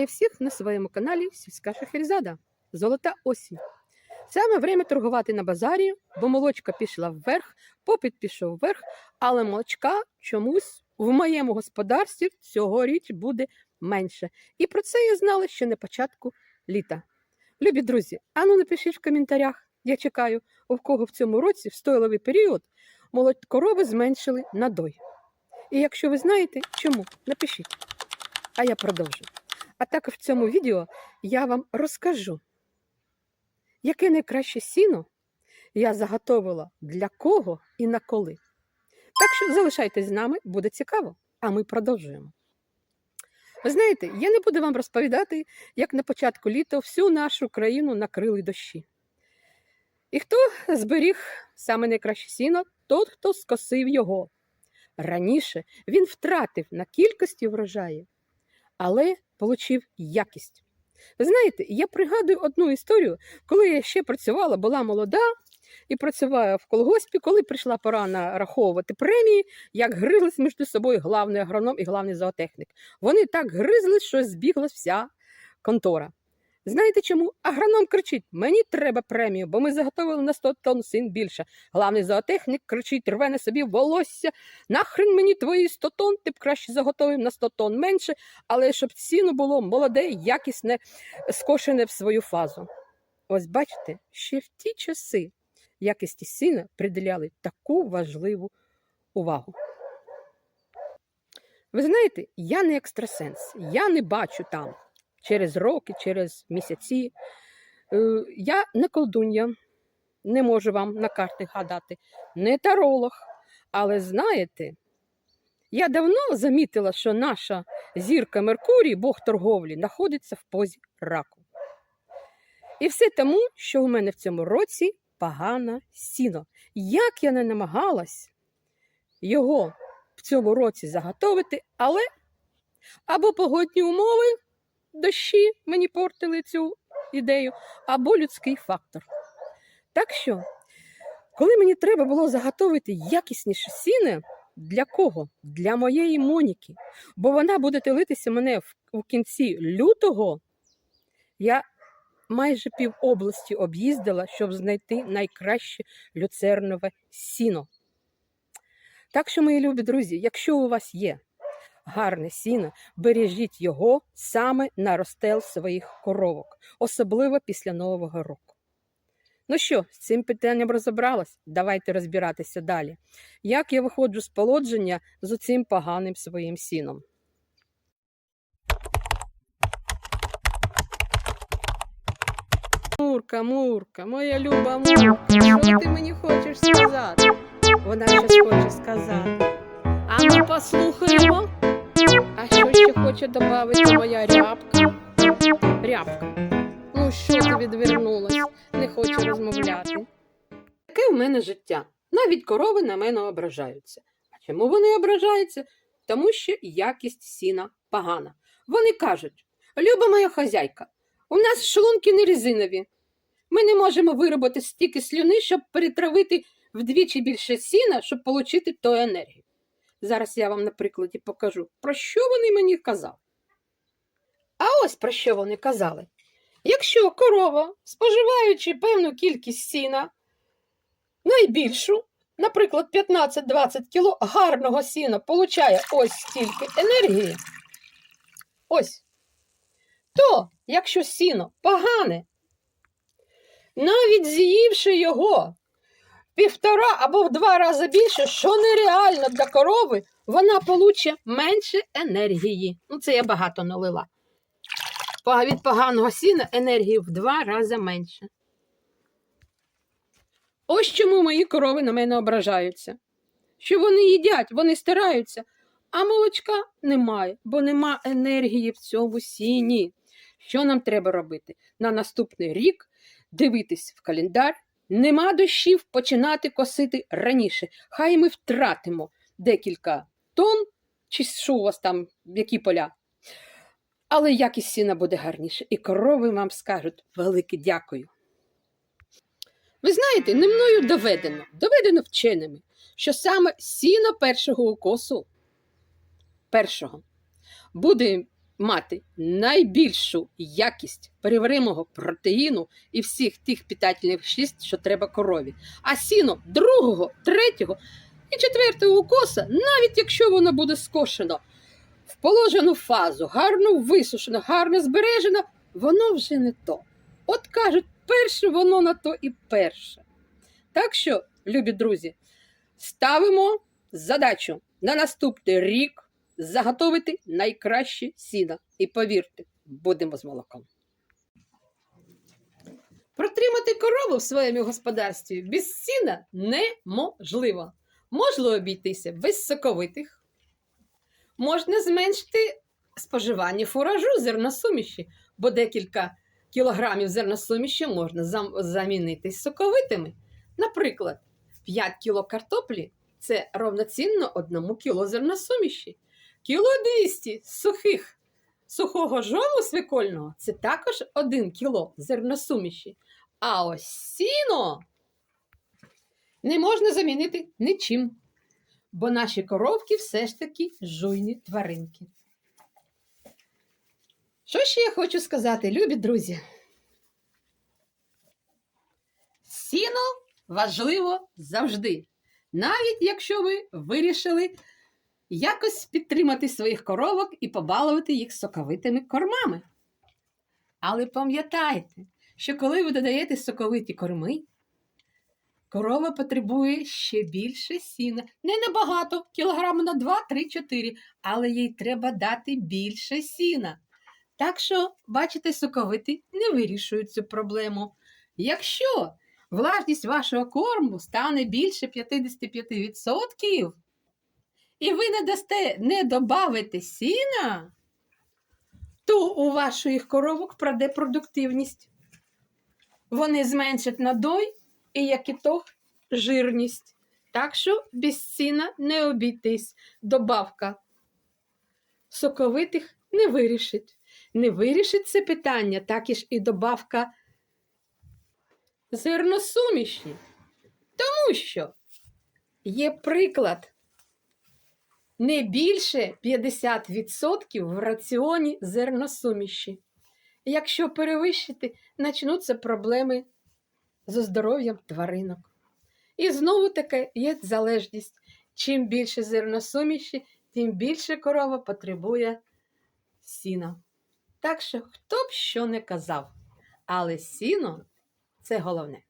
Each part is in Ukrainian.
Вітаю всіх на своєму каналі Сільська Шахерзада. Золота осінь. Саме время торгувати на базарі, бо молочка пішла вверх, попит пішов вверх, але молочка чомусь в моєму господарстві цьогоріч буде менше. І про це я знала ще на початку літа. Любі друзі, ану напишіть в коментарях, я чекаю, у кого в цьому році в стойловий період молодь корови зменшили надой. І якщо ви знаєте, чому, напишіть. А я продовжу. А так в цьому відео я вам розкажу, яке найкраще сіно я заготовила для кого і на коли. Так що залишайтесь з нами, буде цікаво, а ми продовжуємо. Ви знаєте, я не буду вам розповідати, як на початку літа всю нашу країну накрили дощі. І хто зберіг саме найкраще сіно, тот, хто скосив його. Раніше він втратив на кількості врожаїв, але отримав якість. Ви знаєте, я пригадую одну історію, коли я ще працювала, була молода і працювала в колгоспі, коли прийшла пора нараховувати премії, як гризлись між собою главний агроном і главний зоотехнік. Вони так гризли, що збіглась вся контора. Знаєте чому? Агроном кричить: мені треба премію, бо ми заготовили на 100 тонн син більше. Главний зоотехнік кричить, рве на собі волосся. Нахрен мені твої 100 тонн, ти б краще заготовив на 100 тонн менше, але щоб ціну було молоде, якісне, скошене в свою фазу. Ось бачите, ще в ті часи якісті сина приділяли таку важливу увагу. Ви знаєте, я не екстрасенс, я не бачу там через роки, через місяці. Е, Я не колдунья, не можу вам на карти гадати, не таролог. Але знаєте, я давно замітила, що наша зірка Меркурій, Бог торговлі, знаходиться в позі раку. І все тому, що у мене в цьому році погане сіно. Як я не намагалась його в цьому році заготовити, але або погодні умови, дощі мені портили цю ідею, або людський фактор. Так що, коли мені треба було заготовити якісніше сіне, для кого? Для моєї Моніки. Бо вона буде телитися мене в, в кінці лютого, я майже пів області об'їздила, щоб знайти найкраще люцернове сіно. Так що, мої любі друзі, якщо у вас є гарне сіно, бережіть його саме на розстел своїх коровок, особливо після Нового року. Ну що, з цим питанням розібралась? Давайте розбиратися далі. Як я виходжу з полодження з оцим поганим своїм сіном? Мурка, Мурка, моя люба Мурка, що ти мені хочеш сказати? Вона щось хоче сказати. А ми послухаємо. А що ще хоче додати моя рябка? Рябка. Ну що ти відвернулась? Не хоче розмовляти. Таке в мене життя. Навіть корови на мене ображаються. А чому вони ображаються? Тому що якість сіна погана. Вони кажуть: Люба моя хазяйка, у нас шлунки не резинові. Ми не можемо виробити стільки слюни, щоб перетравити вдвічі більше сіна, щоб отримати ту енергію. Зараз я вам на прикладі покажу, про що вони мені казали. А ось про що вони казали. Якщо корова, споживаючи певну кількість сіна, найбільшу, наприклад, 15-20 кг гарного сіна, получає ось стільки енергії, ось, то, якщо сіно погане, навіть з'ївши його півтора або в два рази більше, що нереально для корови, вона получить менше енергії. Ну, це я багато налила. Від поганого сіна енергії в два рази менше. Ось чому мої корови на мене ображаються. Що вони їдять, вони стараються, а молочка немає, бо нема енергії в цьому сіні. Що нам треба робити? На наступний рік дивитись в календар, нема дощів починати косити раніше. Хай ми втратимо декілька тонн, чи що у вас там, які поля. Але якість сіна буде гарніше, і корови вам скажуть велике дякую. Ви знаєте, не мною доведено, доведено вченими, що саме сіно першого укосу першого буде мати найбільшу якість переваримого протеїну і всіх тих питательних веществ, що треба корові. А сіно другого, третього і четвертого укоса, навіть якщо воно буде скошено в положену фазу, гарно висушено, гарно збережено, воно вже не то. От кажуть, перше воно на то і перше. Так що, любі друзі, ставимо задачу на наступний рік заготовити найкраще сіно. І повірте, будемо з молоком. Протримати корову в своєму господарстві без сіна неможливо. Можна обійтися без соковитих, можна зменшити споживання фуражу зерносуміші, бо декілька кілограмів зерносуміші можна зам- замінити соковитими. Наприклад, 5 кіло картоплі це равноцінно 1 кіло зерносуміші. Кіло 200 сухих сухого жому свекольного це також 1 кіло зерносуміші. А ось сіно не можна замінити нічим, бо наші коровки все ж таки жуйні тваринки. Що ще я хочу сказати, любі друзі? Сіно важливо завжди. Навіть якщо ви вирішили якось підтримати своїх коровок і побалувати їх соковитими кормами. Але пам'ятайте, що коли ви додаєте соковиті корми, корова потребує ще більше сіна. Не набагато, кілограм на 2, 3, 4, але їй треба дати більше сіна. Так що, бачите, соковиті не вирішують цю проблему. Якщо влажність вашого корму стане більше 55%, і ви не дасте, не добавите сіна, то у ваших коровок праде продуктивність. Вони зменшать надой і, як ітог, жирність. Так що без сіна не обійтись. Добавка соковитих не вирішить. Не вирішить це питання, так і ж і добавка зерносуміші. Тому що є приклад не більше 50% в раціоні зерносуміші. Якщо перевищити, почнуться проблеми зі здоров'ям тваринок. І знову таки є залежність. Чим більше зерносуміші, тим більше корова потребує сіна. Так що, хто б що не казав, але сіно це головне.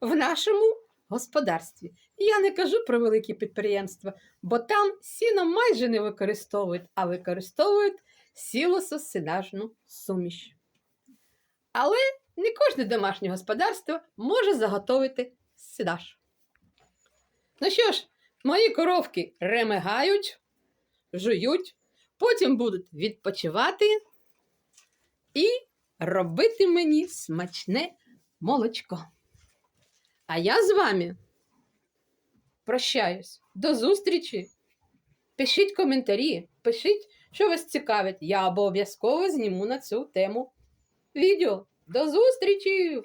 В нашому господарстві. Я не кажу про великі підприємства, бо там сіно майже не використовують, а використовують сілосо-синажну суміш. Але не кожне домашнє господарство може заготовити сідаш. Ну що ж, мої коровки ремигають, жують, потім будуть відпочивати і робити мені смачне молочко. А я з вами прощаюсь. До зустрічі. Пишіть коментарі, пишіть, що вас цікавить. Я обов'язково зніму на цю тему відео. До зустрічі!